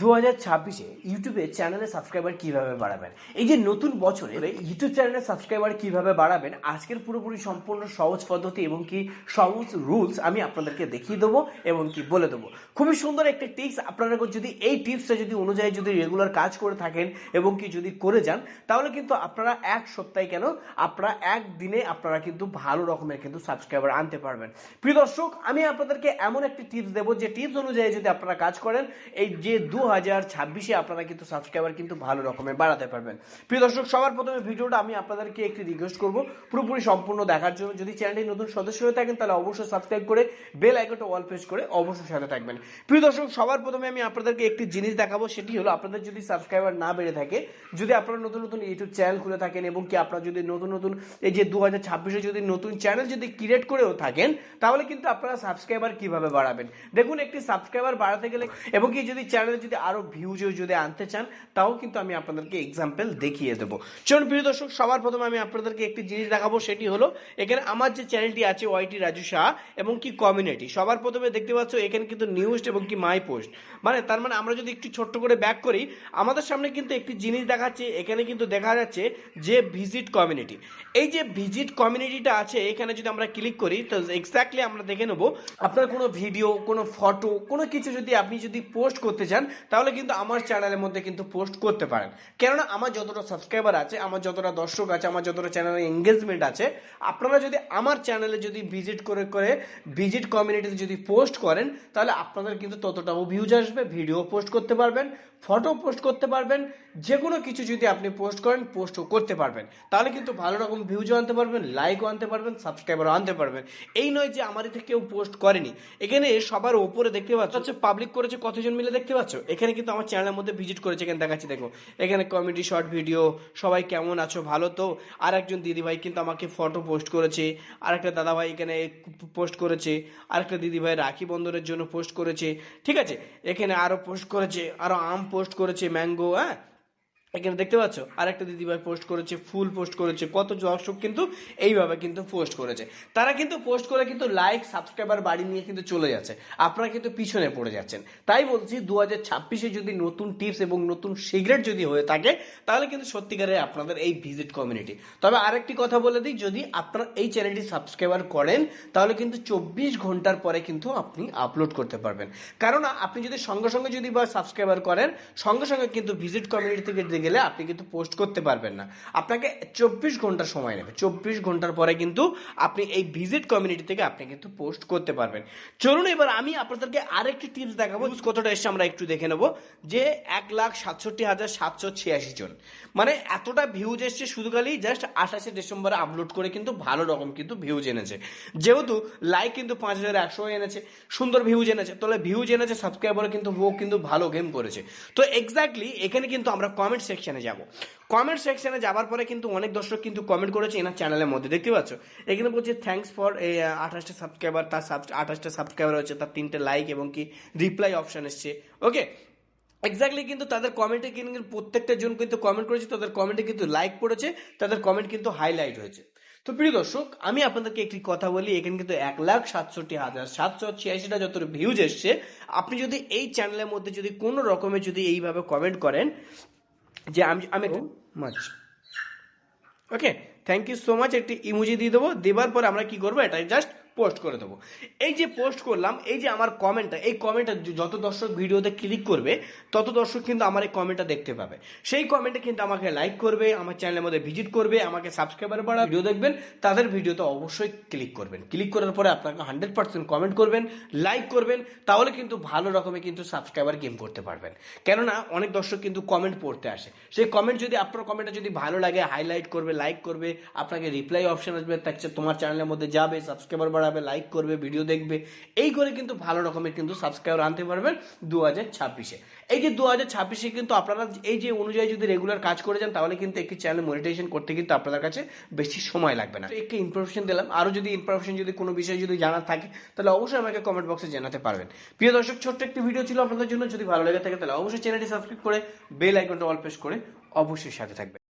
দু হাজার ছাব্বিশে ইউটিউবে চ্যানেলে সাবস্ক্রাইবার কীভাবে বাড়াবেন? এই যে নতুন বছরে ইউটিউব চ্যানেলে সাবস্ক্রাইবার কীভাবে বাড়াবেন, আজকের পুরোপুরি সম্পূর্ণ সহজ পদ্ধতি এবং কি সহজ রুলস আমি আপনাদেরকে দেখিয়ে দেবো এবং কি বলে দেবো। খুবই সুন্দর একটা টিপস আপনারা যদি এই টিপসটা যদি অনুযায়ী যদি রেগুলার কাজ করে থাকেন এবং কি যদি করে যান, তাহলে কিন্তু আপনারা এক সপ্তাহে কেন আপনারা একদিনে আপনারা কিন্তু ভালো রকমের কিন্তু সাবস্ক্রাইবার আনতে পারবেন। প্রিয় দর্শক, আমি আপনাদেরকে এমন একটি টিপস দেবো, যে টিপস অনুযায়ী যদি আপনারা কাজ করেন, এই যে দু হাজার ছাব্বিশে আপনারা কিন্তু সাবস্ক্রাইবার কিন্তু ভালো রকমের বাড়াতে পারবেন। প্রিয় দর্শক, সবার প্রথমে ভিডিওটা আমি আপনাদেরকে একটি রিকোয়েস্ট করব। পুরোপুরি সম্পূর্ণ দেখার জন্য যদি চ্যানেলটি নতুন সদস্য হয়ে থাকেন, তাহলে অবশ্যই সাবস্ক্রাইব করে বেল আইকনটা প্রেস করে অবশ্যই সাথে থাকবেন। প্রিয় দর্শক, সবার প্রথমে আমি আপনাদেরকে একটি জিনিস দেখাবো, সেটি হলো আপনাদের যদি সাবস্ক্রাইবার না বেড়ে থাকে, যদি আপনারা নতুন নতুন ইউটিউব চ্যানেল খুলে থাকেন এবং কি আপনারা যদি নতুন নতুন এই যে দু হাজার ছাব্বিশে যদি নতুন চ্যানেল যদি ক্রিয়েট করেও থাকেন, তাহলে কিন্তু আপনারা সাবস্ক্রাইবার কীভাবে বাড়াবেন? দেখুন, একটি সাবস্ক্রাইবার বাড়াতে গেলে এবং কি যদি চ্যানেলে যদি আরও ভিউজ যদি আনতে চান, তাও কিন্তু আমি আপনাদেরকে এক্সাম্পল দেখিয়ে দেবো। চলুন, প্রিয় দর্শক, সবার প্রথমে আমি আপনাদেরকে একটি জিনিস দেখাবো, সেটি হলো, এখানে আমার যে চ্যানেলটি আছে ওয়াইটি রাজু শাহ এবং কি কমিউনিটি সবার প্রথমে দেখতে পাচ্ছ এখানে কিন্তু নিউজ এবং কি মাই পোস্ট মানে তার মানে আমরা যদি একটু ছোট্ট করে ব্যাক করি, আমাদের সামনে কিন্তু একটি জিনিস দেখাচ্ছে, এখানে কিন্তু দেখা যাচ্ছে যে ভিজিট কমিউনিটি এই যে ভিজিট কমিউনিটিটা আছে, এখানে যদি আমরা ক্লিক করি, তো এক্স্যাক্টলি আমরা দেখে নেব, আপনার কোনো ভিডিও কোনো ফটো কোনো কিছু যদি আপনি যদি পোস্ট করতে চান তাহলে কিন্তু আমার চ্যানেলের মধ্যে কিন্তু পোস্ট করতে পারেন। কেননা আমার যতটা সাবস্ক্রাইবার আছে, আমার যতটা দর্শক আছে, আমার যতটা চ্যানেলের এঙ্গেজমেন্ট আছে, আপনারা যদি আমার চ্যানেলে যদি ভিজিট করে করে ভিজিট কমিউনিটিতে যদি পোস্ট করেন, তাহলে আপনাদের কিন্তু ততটাও ভিউজ আসবে ভিডিও পোস্ট করতে পারবেন ফটো পোস্ট করতে পারবেন যে কোনো কিছু যদি আপনি পোস্ট করেন পোস্টও করতে পারবেন। তাহলে কিন্তু ভালো রকম ভিউজও আনতে পারবেন লাইকও আনতে পারবেন সাবস্ক্রাইবারও আনতে পারবেন। এই নয় যে আমার এতে কেউ পোস্ট করেনি। এখানে সবার ওপরে দেখতে পাচ্ছ, হচ্ছে পাবলিক করেছে কতজন মিলে দেখতে পাচ্ছ? এখানে কিন্তু আমার চ্যানেলের মধ্যে ভিজিট করেছে, এখানে দেখাচ্ছি, দেখো। এখানে কমেডি শর্ট ভিডিও সবাই কেমন আছো? ভালো তো? আর একজন দিদিভাই কিন্তু আমাকে ফটো পোস্ট করেছে। আর একটা দাদাভাই এখানে পোস্ট করেছে। আর একটা দিদিভাই রাখি বন্ধনের জন্য পোস্ট করেছে। ঠিক আছে? এখানে আরও পোস্ট করেছে আরও আম পোস্ট করেছে ম্যাঙ্গো হ্যাঁ? এখানে দেখতে পাচ্ছ আর একটা দিদিভাই পোস্ট করেছে ফুল পোস্ট করেছে, কত দর্শক কিন্তু এইভাবে কিন্তু পোস্ট করেছে। তারা কিন্তু পোস্ট করে কিন্তু লাইক সাবস্ক্রাইবার বাড়ি নিয়ে কিন্তু চলে যাচ্ছে। আপনারা কিন্তু পিছনে পড়ে যাচ্ছেন। তাই বলছি দু হাজার ছাব্বিশে যদি নতুন টিপস এবং নতুন সিগারেট যদি হয়ে থাকে, তাহলে কিন্তু সত্যিকারের আপনাদের এই ভিজিট কমিউনিটি তবে আরেকটি কথা বলে দিই, যদি আপনারা এই চ্যানেলটি সাবস্ক্রাইবার করেন, তাহলে কিন্তু চব্বিশ ঘণ্টার পরে কিন্তু আপনি আপলোড করতে পারবেন। কারণ আপনি যদি সঙ্গে সঙ্গে যদি বা সাবস্ক্রাইবার করেন, সঙ্গে সঙ্গে কিন্তু ভিজিট কমিউনিটি থেকে গেলে আপনি কিন্তু পোস্ট করতে পারবেন না। আপনাকে চব্বিশ ঘণ্টা সময় নেবে। চব্বিশ ঘণ্টার পরে কিন্তু আপনি এই ভিজিট কমিউনিটি থেকে আপনি কিন্তু পোস্ট করতে পারবেন। চলুন এবার আমি আপনাদেরকে আরেকটি টিপস দেখাবো কতটা এসে আমরা একটু দেখে নেব। যে এক লাখ সাতষট্টি হাজার সাতশো ছিয়াশি জন। মানে এতটা ভিউজ এসছে শুধু খালি জাস্ট আঠাশে ডিসেম্বরে আপলোড করে কিন্তু ভালো রকম কিন্তু ভিউজ এনেছে। যেহেতু লাইক কিন্তু পাঁচ হাজার একশো এনেছে, সুন্দর ভিউজ এনেছে, তাহলে ভিউজ এনেছে সাবস্ক্রাইবার কিন্তু ও কিন্তু ভালো গেম করেছে। তো এক্স্যাক্টলি এখানে কিন্তু আমরা কমেন্ট সেকশনে যাব। কমেন্ট সেকশনে যাবার পরে কিন্তু অনেক দর্শক কিন্তু কমেন্ট করেছে এনার চ্যানেলের মধ্যে। দেখতে পাচ্ছ? এখানে বলছে থ্যাঙ্কস ফর এই আঠাশটা সাবস্ক্রাইবার তার আঠাশটা সাবস্ক্রাইবার হচ্ছে তার তিনটে লাইক এবং কি রিপ্লাই অপশন এসছে। ওকে এক্স্যাক্টলি কিন্তু তাদের কমেন্টে কিন্তু প্রত্যেকটা জন কিন্তু কমেন্ট করেছে, তাদের কমেন্টে কিন্তু লাইক পড়েছে, তাদের কমেন্ট কিন্তু হাইলাইট হয়েছে। তো প্রিয় দর্শক, আমি আপনাদেরকে একটি কথা বলি, এখানে কিন্তু এক লাখ সাতষট্টি হাজার সাতশো ছিয়াশিটা যত ভিউজ এসছে, আপনি যদি এই চ্যানেলের মধ্যে যদি কোনো রকমের যদি এইভাবে কমেন্ট করেন যে আমি আমি মাছ okay thank you so much একটি ইমুজি দিয়ে দেবো। দেবার পর আমরা কি করব? এটা জাস্ট পোস্ট করে দেবো। এই যে পোস্ট করলাম, এই যে আমার কমেন্টটা এই কমেন্টটা যত দর্শক ভিডিওতে ক্লিক করবে, তত দর্শক কিন্তু আমার এই কমেন্টটা দেখতে পাবে। সেই কমেন্টে কিন্তু আমাকে লাইক করবে, আমার চ্যানেলের মধ্যে ভিজিট করবে, আমাকে সাবস্ক্রাইবার বাড়া ভিডিও দেখবেন, তাদের ভিডিওতে অবশ্যই ক্লিক করবেন। ক্লিক করার পরে আপনাকে হান্ড্রেড পার্সেন্ট কমেন্ট করবেন লাইক করবেন, তাহলে কিন্তু ভালো রকমের কিন্তু সাবস্ক্রাইবার গেম করতে পারবেন। কেননা, অনেক দর্শক কিন্তু কমেন্ট পড়তে আসে। সেই কমেন্ট যদি, আপনার কমেন্টটা যদি ভালো লাগে হাইলাইট করবে লাইক করবে, আপনাকে রিপ্লাই অপশন আসবে তার তোমার চ্যানেলের মধ্যে যাবে সাবস্ক্রাইবার বাড়াবে লাইক করবে ভিডিও দেখবে, এই করে কিন্তু ভালো রকমের কিন্তু সাবস্ক্রাইবার আনতে পারবেন দু হাজার ছাব্বিশে। এই যে দু হাজার ছাব্বিশে কিন্তু আপনারা এই যে অনুযায়ী যদি রেগুলার কাজ করে যান, তাহলে কিন্তু একটি চ্যানেল মনিটাইজেশন করতে কিন্তু আপনাদের কাছে বেশি সময় লাগবে না। একটি ইনফরমেশন দিলাম। আরও যদি ইনফরমেশন যদি কোনো বিষয়ে যদি জানার থাকে, তাহলে অবশ্যই আমাকে কমেন্ট বক্সে জানাতে পারবেন। প্রিয় দর্শক, ছোট্ট একটি ভিডিও ছিল আপনাদের জন্য। যদি ভালো লেগে থাকে, তাহলে অবশ্যই চ্যানেলটি সাবস্ক্রাইব করে বেল আইকনটা অল প্রেস করে অবশ্যই সাথে থাকবে